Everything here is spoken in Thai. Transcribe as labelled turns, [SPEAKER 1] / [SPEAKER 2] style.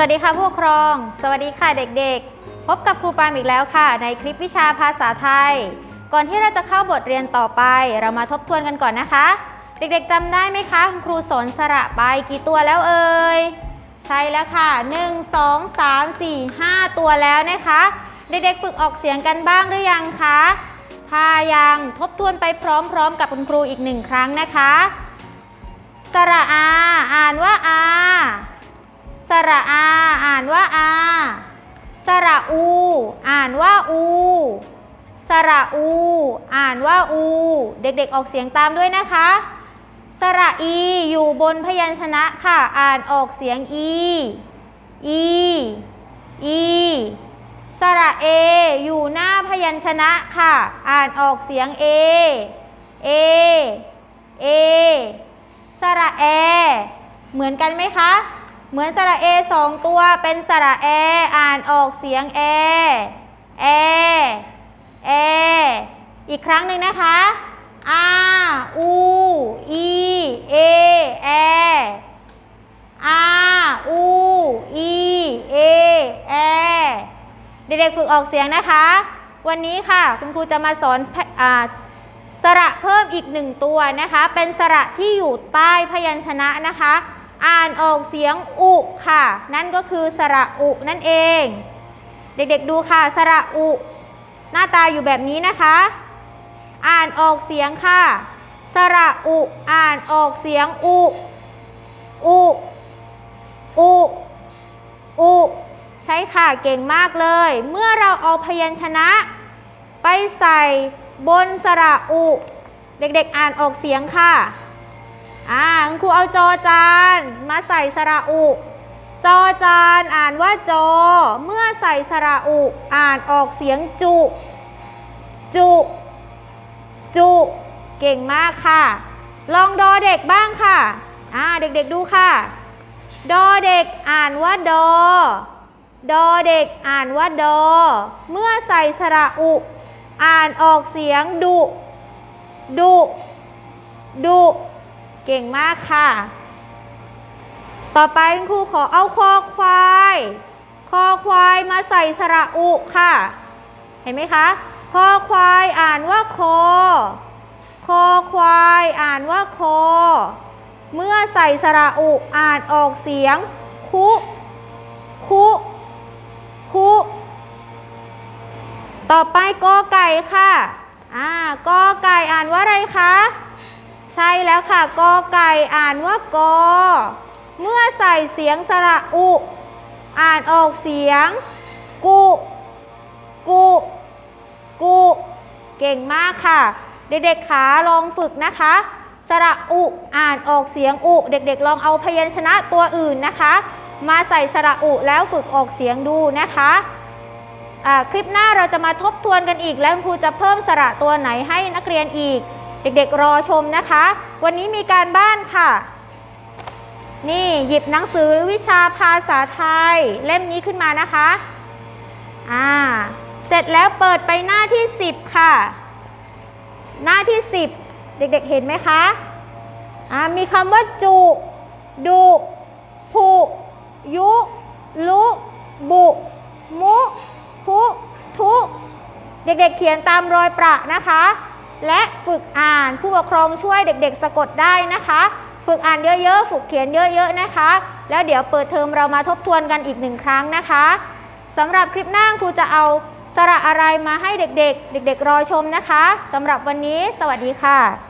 [SPEAKER 1] วัสดีค่ะผู้ปกครอง สวัสดีค่ะเด็กๆ พบกับครูปามอีกแล้วค่ะ ในคลิปวิชาภาษาไทย ก่อนที่เราจะเข้าบทเรียนต่อไป เรามาทบทวนกันก่อนนะคะ เด็กๆจำได้ไหมคะคุณครูสอนสระไปกี่ตัวแล้วเอ่ยใช่แล้วค่ะ 1 2 3 4 5 ตัวแล้วนะคะ เด็กๆฝึกออกเสียงกันบ้างหรือยังคะถ้ายังทบทวนไปพร้อมๆ กับคุณครูอีกหนึ่งครั้งนะคะ สระอา อ่านว่าอา สระอา อ่านว่าอา สระอู อ่านว่าอู สระอู อ่านว่าอู เด็กๆออกเสียงตามด้วยนะคะ สระอีอยู่บนพยัญชนะค่ะ อ่านออกเสียงอี อี อี สระเออยู่หน้าพยัญชนะค่ะ อ่านออกเสียงเอ เอ เอ สระแอ เหมือนกันไหมคะ เหมือนสระเอสองตัวเป็นสระแอ อ่านออกเสียงแอ แอ แอ อีกครั้งหนึ่งนะคะอาอูอีเอแออาอูอีเอแอเด็กๆฝึกออกเสียงนะคะ วันนี้ค่ะคุณครูจะมาสอนอาสระเพิ่มอีกหนึ่งตัวนะคะ เป็นสระที่อยู่ใต้พยัญชนะนะคะ อ่านออกเสียงอุค่ะ นั่นก็คือสระอุนั่นเอง เด็กๆดูค่ะสระอุ หน้าตาอยู่แบบนี้นะคะ อ่านออกเสียงค่ะ สระอุอ่านออกเสียงอุอุอุอุใช่ค่ะเก่งมากเลย เมื่อเราเอาพยัญชนะ ไปใส่บนสระอุ เด็กๆอ่านออกเสียงค่ะ อ่าคุณครูเอาจอจานมาใส่สระอุ จอจานอ่านว่าจอ เมื่อใส่สระอุ อ่านออกเสียงจุ จุ จุ เก่งมากค่ะ ลองดอเด็กบ้างค่ะ อ่าเด็กๆดูค่ะ ดอเด็กอ่านว่าดอ ดอเด็กอ่านว่าดอ เมื่อใส่สระอุ อ่านออกเสียงดุ ดุ ดุ เก่งมากค่ะ ต่อไปครูขอเอาคอควาย คอควายมาใส่สระอุค่ะ เห็นไหมคะ คอควายอ่านว่าคอ คอควายอ่านว่าคอ เมื่อใส่สระอุอ่านออกเสียง คุ คุ คุต่อไปกอไก่ค่ะ อ่ากอไก่อ่านว่าอะไรคะ ใช่แล้วค่ะกอไก่อ่านว่ากอ เมื่อใส่เสียงสระอุ อ่านออกเสียง กุ กุ กุ เก่งมากค่ะ เด็กๆขาลองฝึกนะคะ สระอุอ่านออกเสียงอุ เด็กๆ ลองเอาพยัญชนะตัวอื่นนะคะ มาใส่สระอุแล้วฝึกออกเสียงดูนะคะคลิปหน้าเราจะมาทบทวนกันอีก แล้วครูจะเพิ่มสระตัวไหนให้นักเรียนอีก เด็กๆรอชมนะคะ วันนี้มีการบ้านค่ะ นี่หยิบหนังสือวิชาภาษาไทย เล่มนี้ขึ้นมานะคะอ่าเสร็จแล้วเปิดไปหน้าที่ 10 ค่ะ หน้าที่ 10 เด็กๆเห็นไหมคะอ่ามีคำว่าจุ ดุผุยุ ลุ บุ มุ พุ ทุ เด็กๆเขียนตามรอยประนะคะ และฝึกอ่านผู้ปกครองช่วยเด็กๆ สะกดได้นะคะ ฝึกอ่านเยอะๆ ฝึกเขียนเยอะๆนะคะ แล้วเดี๋ยวเปิดเทอมเรามาทบทวนกันอีกหนึ่งครั้งนะคะสำหรับคลิปหน้าครูจะเอาสระอะไรมาให้เด็กๆ เด็กๆ รอชมนะคะสำหรับวันนี้ สวัสดีค่ะ